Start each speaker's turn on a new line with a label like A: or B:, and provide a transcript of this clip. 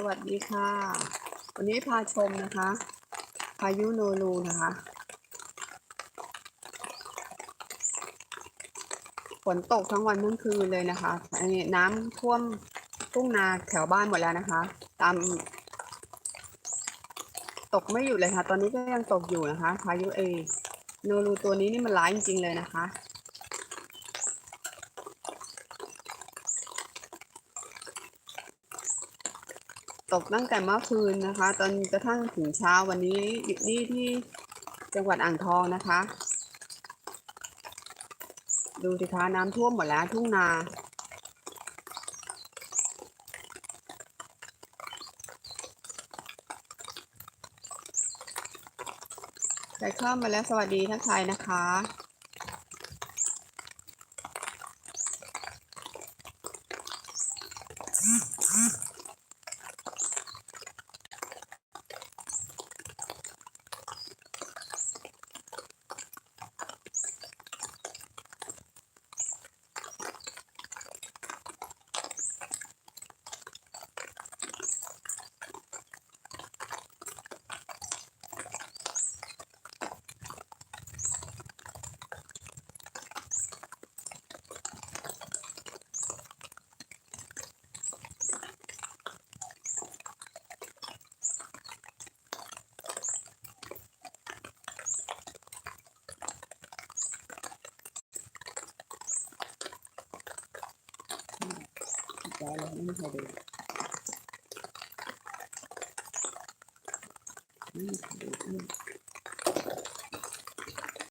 A: สวัสดีค่ะ วันนี้พาชมนะคะ พายุโนรูนะคะ ฝนตกทั้งวันทั้งคืนเลยนะคะอันนี้น้ำท่วมทุ่งนาแถวบ้านหมดแล้วนะคะ ตาม ตกไม่หยุดเลยค่ะ ตอนนี้ก็ยังตกอยู่นะคะ พายุเอโนรูตัวนี้นี่มันร้ายจริงๆเลยนะคะ ตกตั้งแต่เมื่อคืนนะคะตอนกระทั่งถึงเช้าวันนี้อยู่นี่ที่จังหวัดอ่างทองนะคะ ดูสิคะน้ำท่วมหมดแล้วทุ่งนาใครเข้ามาแล้วสวัสดีทักทายนะคะ చాలా ఉంటది Thank you.